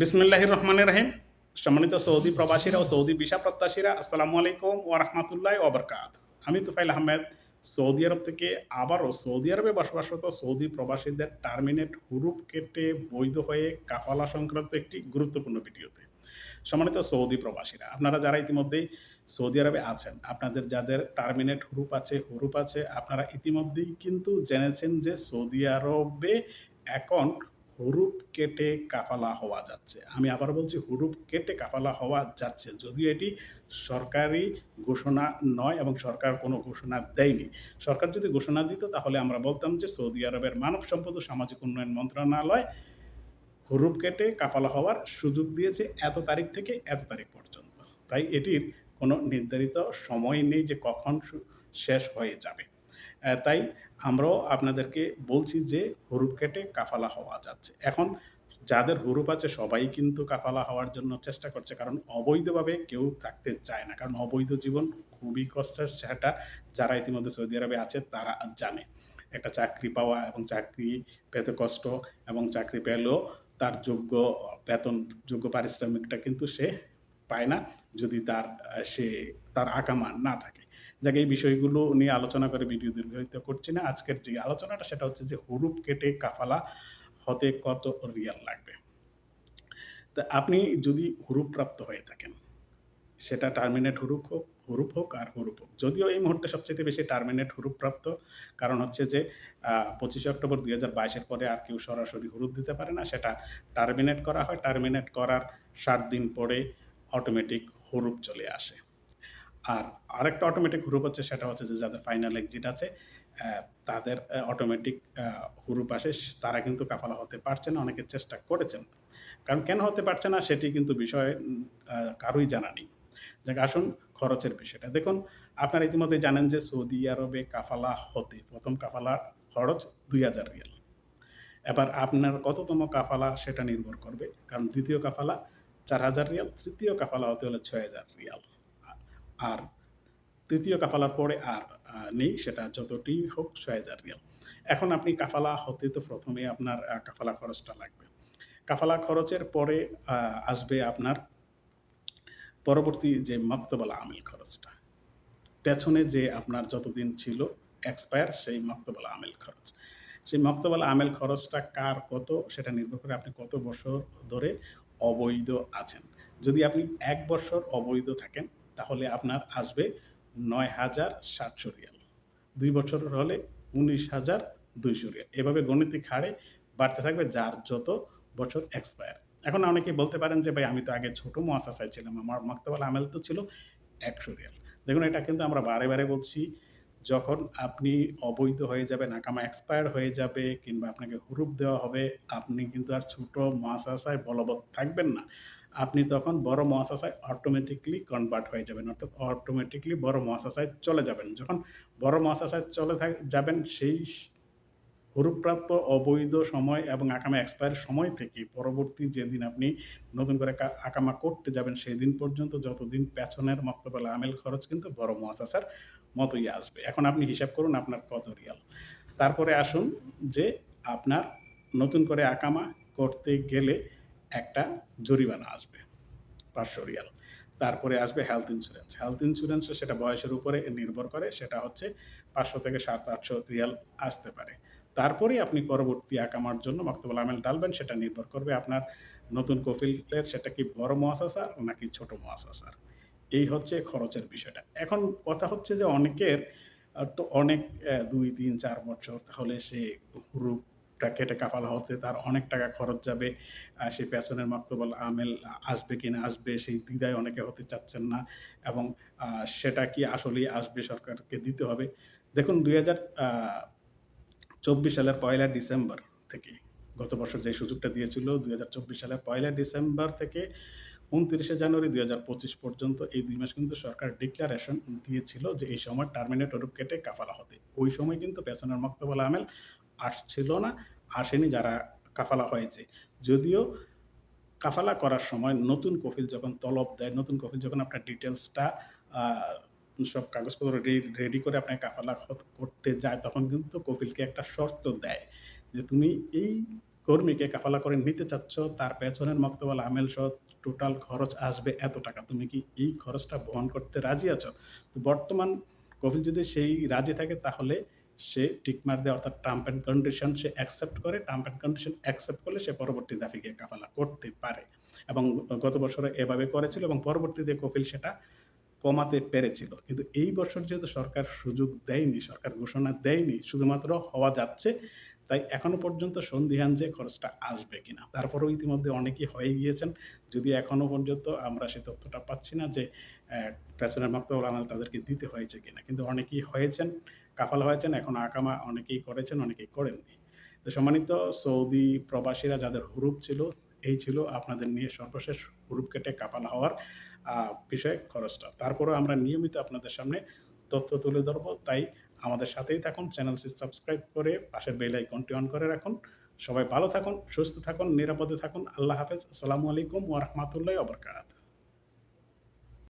বিসমিল্লাহ রহমান রাহিম সম্মানিত সৌদি প্রবাসীরা ও সৌদি ভিসা প্রত্যাশীরা, আসসালামু আলাইকুম ও রহমতুল্লাহ ওবরকাত আমি তুফাইল আহমেদ, সৌদি আরব থেকে আবারও সৌদি আরবে বসবাসরত সৌদি প্রবাসীদের টার্মিনেট হুরুপ কেটে বৈধ হয়ে কাফালা সংক্রান্ত একটি গুরুত্বপূর্ণ ভিডিওতে। সম্মানিত সৌদি প্রবাসীরা, আপনারা যারা ইতিমধ্যেই সৌদি আরবে আছেন, আপনাদের যাদের টার্মিনেট হুরুপ আছে হুরুপ আছে, আপনারা ইতিমধ্যেই কিন্তু জেনেছেন যে সৌদি আরবে অ্যাকাউন্ট হুরুপ কেটে কাফালা হওয়া যাচ্ছে। আমি আবার বলছি হুরুপ কেটে কাফালা হওয়া যাচ্ছে, যদিও এটি সরকারি ঘোষণা নয় এবং সরকার কোনো ঘোষণা দেয়নি। সরকার যদি ঘোষণা দিত, তাহলে আমরা বলতাম যে সৌদি আরবের মানব সম্পদ ও সামাজিক উন্নয়ন মন্ত্রণালয় হুরুপ কেটে কাফালা হওয়ার সুযোগ দিয়েছে এত তারিখ থেকে এত তারিখ পর্যন্ত। তাই এটির কোনো নির্ধারিত সময় নেই যে কখন শেষ হয়ে যাবে। তাই আমরাও আপনাদেরকে বলছি যে হুরুপ কেটে কাফালা হওয়া যাচ্ছে। এখন যাদের হুরুপ আছে, সবাই কিন্তু কাফালা হওয়ার জন্য চেষ্টা করছে, কারণ অবৈধভাবে কেউ থাকতে চায় না। কারণ অবৈধ জীবন খুবই কষ্টের সেটা, যারা ইতিমধ্যে সৌদি আরবে আছে, তারা জানে। একটা চাকরি পাওয়া এবং চাকরি পেতে কষ্ট এবং চাকরি পেলেও তার যোগ্য বেতন, যোগ্য পারিশ্রমিকটা কিন্তু সে পায় না, যদি তার, সে, তার আকামা না থাকে। যাকে, এই বিষয়গুলো নিয়ে আলোচনা করে ভিডিও দীর্ঘায়িত করছি না। আজকের যে আলোচনাটা, সেটা হচ্ছে যে হুরুপ কেটে কাফালা হতে কত রিয়াল লাগবে? তা আপনি যদি হুরুপ প্রাপ্ত হয়ে থাকেন, সেটা টার্মিনেট হুরুপ হোক হুরুপ হোক আর হুরুপ হোক। যদিও এই মুহূর্তে সবচেয়ে বেশি টার্মিনেট হুরুপ প্রাপ্ত কারণ হচ্ছে যে পঁচিশে অক্টোবর দুই হাজার বাইশের পরে আর কেউ সরাসরি হুরুপ দিতে পারে না। সেটা টার্মিনেট করা হয়। টার্মিনেট করার ষাট দিন পরে অটোমেটিক হুরুপ চলে আসে। আর আরেকটা অটোমেটিক হুরুপ হচ্ছে, সেটা হচ্ছে যে যাদের ফাইনাল এক্সিট আছে তাদের অটোমেটিক হুরুপ আসে তারা কিন্তু কাফালা হতে পারছে না, অনেকে চেষ্টা করেছেন। কারণ কেন হতে পারছে না, সেটি কিন্তু বিষয়ে কারোই জানা নেই। যাক, আসুন খরচের বিষয়টা। দেখুন, আপনারা ইতিমধ্যে জানেন যে সৌদি আরবে কাফালা হতে, প্রথম কাফালা খরচ দুই হাজার রিয়াল। এবার আপনার কততম কাফালা সেটা নির্ভর করবে, কারণ দ্বিতীয় কাফালা চার হাজার রিয়াল, তৃতীয় কাফালা হতে হলে ছয় হাজার রিয়াল। আর তৃতীয় কাফালার পরে আর নেই, সেটা যতটি হোক ছয় হাজার রিয়াল। এখন আপনি কাফালা হতে তো প্রথমে আপনার কাফালা খরচটা লাগবে। কাফালা খরচের পরে আসবে আপনার পরবর্তী যে মক্তবালা আমিল খরচটা। পেছনে যে আপনার যতদিন ছিল এক্সপায়ার সেই মক্তবালা আমেল খরচ। সেই মক্তবালা আমেল খরচটা কার কত, সেটা নির্ভর করে আপনি কত বছর ধরে অবৈধ আছেন। যদি আপনি এক বছর অবৈধ থাকেন তাহলে আপনার আসবে নয় হাজার সাতশো রিয়াল। দুই বছর হলে উনিশ হাজার দুইশো রিয়াল। এভাবে গণিতিক হারে বাড়তে থাকবে যার যত বছর এক্সপায়ার এখন অনেকেই বলতে পারেন যে, ভাই, আমি তো আগে ছোট মহাশাসায় ছিলাম আমার মক্তবাল আমেল তো ছিল একশো রিয়াল। দেখুন, এটা কিন্তু আমরা বারে বারে বলছি, যখন আপনি অবৈধ হয়ে যাবে নাকামা এক্সপায়ার হয়ে যাবে, কিংবা আপনাকে হুরুপ দেওয়া হবে, আপনি কিন্তু আর ছোট মহাশাসায় বলবৎ থাকবেন না। আপনি তখন বড় মহাশাসায় অটোমেটিকলি কনভার্ট হয়ে যাবেন, অর্থাৎ অটোমেটিকলি বড় মহাশাসায় চলে যাবেন। যখন বড় মহাশাসায় চলে যাবেন, সেই হুরুপ্রাপ্ত অবৈধ সময় এবং আকামা এক্সপায়ার সময় থেকে পরবর্তী যেদিন আপনি নতুন করে আকামা করতে যাবেন সেই দিন পর্যন্ত যতদিন পেছনের মক্তবেলা আমেল খরচ কিন্তু বড় মহাসাসার মতোই আসবে। এখন আপনি হিসাব করুন আপনার কত রিয়াল। তারপরে আসুন যে আপনার নতুন করে আকামা করতে গেলে একটা জরিমানা আসবে পাঁচশো রিয়াল তারপরে আসবে হেলথ ইন্স্যুরেন্স হেলথ ইন্স্যুরেন্স সেটা বয়সের উপরে নির্ভর করে, সেটা হচ্ছে পাঁচশো থেকে সাত, আটশো রিয়াল আসতে পারে। তারপরে আপনি পরবর্তী আকামার জন্য মক্তবুল আমেল ডালবেন সেটা নির্ভর করবে আপনার নতুন কফিলের সেটা কি বড় মহাসাসার নাকি ছোট মহাসাসার এই হচ্ছে খরচের বিষয়টা। এখন কথা হচ্ছে যে অনেকের তো অনেক দুই, তিন, চার বছর তাহলে সে হুরুপটা কেটে কাফালা হতে তার অনেক টাকা খরচ যাবে সেই পেছনের মক্তবল আমেল আসবে কি না আসবে, সেই দ্বিধায় অনেকে হতে চাচ্ছেন না এবং সেটা কি আসলেই আসবে সরকারকে দিতে হবে। দেখুন দুই হাজার চব্বিশ সালের পয়লা ডিসেম্বর থেকে গত বছর যে সুযোগটা দিয়েছিল দুই হাজার চব্বিশ সালের পয়লা ডিসেম্বর থেকে উনত্রিশে জানুয়ারি দুই হাজার পঁচিশ পর্যন্ত এই দুই মাস কিন্তু সরকার ডিক্লারেশন দিয়েছিল যে এই সময় টার্মিনেট রূপ কেটে কাফালা হতে। ওই সময় কিন্তু পেছনের মক্তবল আমেল আসছিল না, আসেনি যারা কাফালা হয়েছে। যদিও কাফালা করার সময় নতুন কফিল যখন তলব দেয়, নতুন কফিল যখন আপনার ডিটেলসটা সব কাগজপত্র রেডি রেডি করে আপনার কাফালা করতে যায়, তখন কিন্তু কপিলকে একটা শর্ত দেয় যে তুমি এই কর্মীকে কাফালা করে নিতে চাচ্ছ, তার পেছনের মক্তবাল আমেল সহ টোটাল খরচ আসবে এত টাকা। তুমি কি এই খরচটা বহন করতে রাজি আছো? তো বর্তমান কফিল যদি সেই রাজি থাকে, তাহলে সে টিকমার দেয় অর্থাৎ টার্ম অ্যান্ড কন্ডিশন সে অ্যাকসেপ্ট করে টার্ম অ্যান্ড কন্ডিশন অ্যাকসেপ্ট করলে সে পরবর্তী দাফি গিয়ে কাফালা করতে পারে। এবং গত বছরে এভাবে করেছিল এবং পরবর্তীতে কপিল সেটা কমাতে পেরেছিল। কিন্তু এই বছর যেহেতু সরকার সুযোগ দেয়নি, সরকার ঘোষণা দেয়নি, শুধুমাত্র হওয়া যাচ্ছে, তাই এখনও পর্যন্ত সন্দিহান যে খরচটা আসবে কিনা, তারপরেও ইতিমধ্যে অনেকেই হয়ে গিয়েছেন। যদি এখনও পর্যন্ত আমরা সেই তথ্যটা পাচ্ছি না যে পেছনের মাক্তবুল আমাল তাদেরকে দিতে হয়েছে কিনা, কিন্তু অনেকেই হয়েছেন। কাফাল হয়েছেন, এখন আকামা অনেকেই করেছেন, অনেকেই করেননি। তো সম্মানিত সৌদি প্রবাসীরা যাদের হুরুপ ছিল, এই ছিল আপনাদের নিয়ে সর্বশেষ হুরুপ কেটে কাপাল হওয়ার বিষয়ে খরচটা। তারপরেও আমরা নিয়মিত আপনাদের সামনে তথ্য তুলে ধরবো। তাই আমাদের সাথেই থাকুন, চ্যানেলটি সাবস্ক্রাইব করে পাশের বেল আইকনটি অন করে রাখুন। সবাই ভালো থাকুন, সুস্থ থাকুন, নিরাপদে থাকুন। আল্লাহ হাফেজ। আসসালামু আলাইকুম ওয়া রাহমাতুল্লাহি